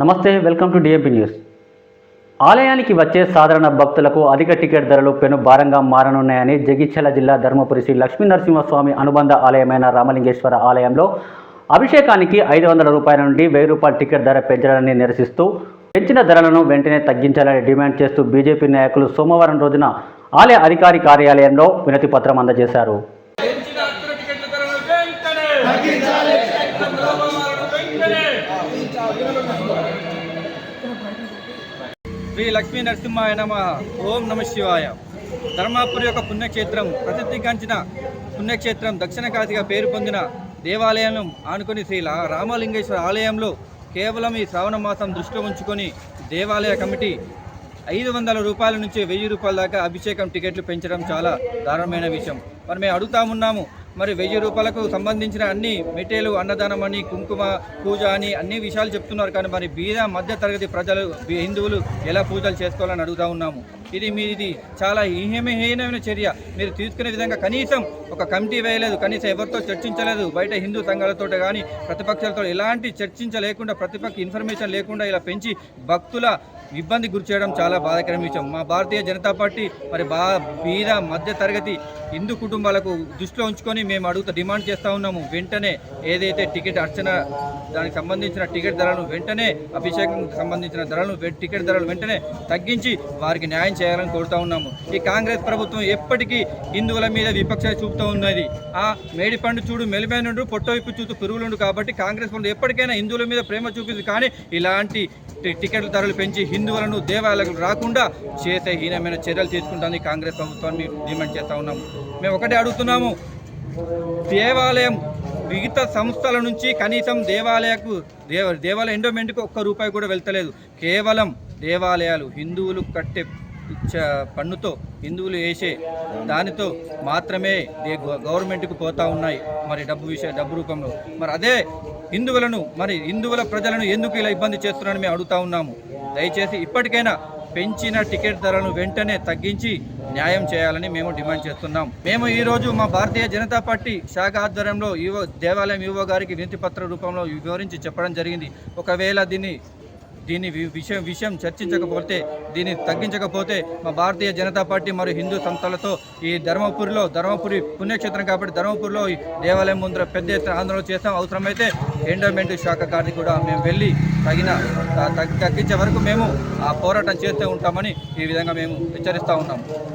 నమస్తే welcome to DMP news ఆలయానికి వచ్చే సాధారణ భక్తులకు అధిక టికెట్ ధరలు పెను భారంగా మారనున్నాయని జగిత్యాల జిల్లా ధర్మపురి శ్రీ లక్ష్మీ నరసింహస్వామి అనుబంధ ఆలయమైన రామలింగేశ్వర ఆలయంలో అభిషేకానికి ఐదు వందల రూపాయల నుండి వెయ్యి రూపాయల టికెట్ ధర పెంచడాన్ని నిరసిస్తూ పెంచిన ధరలను వెంటనే తగ్గించాలని డిమాండ్ చేస్తూ బీజేపీ నాయకులు సోమవారం రోజున ఆలయ అధికారి కార్యాలయంలో వినతి పత్రం అందజేశారు. పెంచిన శ్రీ లక్ష్మీ నరసింహాయ నమ ఓం నమ శివాయ. ధర్మాపురి యొక్క పుణ్యక్షేత్రం ప్రసిద్ధిగాంచిన పుణ్యక్షేత్రం దక్షిణ కాశీగా పేరు పొందిన దేవాలయం ఆనుకొని శ్రీ రామలింగేశ్వర ఆలయంలో కేవలం ఈ శ్రావణ మాసం దృష్టిలో ఉంచుకొని దేవాలయ కమిటీ ఐదు వందల రూపాయల నుంచి వెయ్యి రూపాయల దాకా అభిషేకం టికెట్లు పెంచడం చాలా దారుణమైన విషయం. మరి మేము అడుగుతామున్నాము మరి వెయ్యి రూపాయలకు సంబంధించిన అన్ని మెటీరియల్ అన్నదానం అని కుంకుమ పూజ అని అన్ని విషయాలు చెప్తున్నారు. కానీ మరి బీద మధ్య తరగతి ప్రజలు హిందువులు ఎలా పూజలు చేసుకోవాలని అడుగుతా ఉన్నాము. ఇది మీది చాలా హీనమైన చర్య. మీరు తీసుకునే విధంగా కనీసం ఒక కమిటీ వేయలేదు కనీసం ఎవరితో చర్చించలేదు బయట హిందూ సంఘాలతో కానీ ప్రతిపక్షాలతో ఎలాంటి చర్చించలేకుండా ప్రతిపక్ష ఇన్ఫర్మేషన్ లేకుండా ఇలా పెంచి భక్తుల ఇబ్బంది గురి చేయడం చాలా బాధాకరమైన విషయం. మా భారతీయ జనతా పార్టీ మరి బా బీద మధ్య తరగతి హిందూ కుటుంబాలకు దృష్టిలో ఉంచుకొని మేము అడుగుతా డిమాండ్ చేస్తూ ఉన్నాము. వెంటనే ఏదైతే టికెట్ అర్చన దానికి సంబంధించిన టికెట్ ధరలను వెంటనే అభిషేకం సంబంధించిన ధరలను టికెట్ ధరలు వెంటనే తగ్గించి వారికి న్యాయం చేయాలని కోరుతా ఉన్నాము. ఈ కాంగ్రెస్ ప్రభుత్వం ఎప్పటికీ హిందువుల మీద విపక్ష చూపుతూ ఉన్నది. ఆ మేడిపండు చూడు మెలిమేనుడు పొట్టవైపు చూస్తూ పురుగులుండు కాబట్టి కాంగ్రెస్ ప్రభుత్వం ఎప్పటికైనా హిందువుల మీద ప్రేమ చూపింది కానీ ఇలాంటి టికెట్ల ధరలు పెంచి హిందువులను దేవాలయాలకు రాకుండా చేసే హీనమైన చర్యలు తీసుకుంటామని కాంగ్రెస్ ప్రభుత్వాన్ని డిమాండ్ చేస్తూ ఉన్నాము. మేము ఒకటే అడుగుతున్నాము. దేవాలయం మిగతా సంస్థల నుంచి కనీసం దేవాలయకు దేవ దేవాలయ ఎండోమెంట్కి ఒక్క రూపాయి కూడా వెళ్తలేదు. కేవలం దేవాలయాలు హిందువులు కట్టే పన్నుతో హిందువులు వేసే దానితో మాత్రమే గవర్నమెంట్కి గవర్నమెంట్కు పోతా ఉన్నాయి మరి డబ్బు విషయ డబ్బు రూపంలో. మరి అదే హిందువులను మరి హిందువుల ప్రజలను ఎందుకు ఇలా ఇబ్బంది చేస్తున్నారని మేము అడుగుతా ఉన్నాము. దయచేసి ఇప్పటికైనా పెంచిన టికెట్ ధరలను వెంటనే తగ్గించి న్యాయం చేయాలని మేము డిమాండ్ చేస్తున్నాం. మేము ఈరోజు మా భారతీయ జనతా పార్టీ శాఖ ఆధ్వర్యంలో యువ దేవాలయం యువ గారికి వినతి పత్ర రూపంలో వివరించి చెప్పడం జరిగింది. ఒకవేళ దీన్ని దీన్ని వి- విషయం విషయం చర్చించకపోతే దీన్ని తగ్గించకపోతే మా భారతీయ జనతా పార్టీ మరియు హిందూ సంస్థలతో ఈ ధర్మపురిలో ధర్మపురి పుణ్యక్షేత్రం కాబట్టి ధర్మపురిలో ఈ దేవాలయం ముందర పెద్ద ఎత్తున ఆందోళన చేస్తాం. అవసరమైతే ఎండోమెంట్ శాఖ గారిని కూడా మేము వెళ్ళి తగిన తగ్గించే వరకు మేము ఆ పోరాటం చేస్తూ ఉంటామని ఈ విధంగా మేము హెచ్చరిస్తూ ఉన్నాము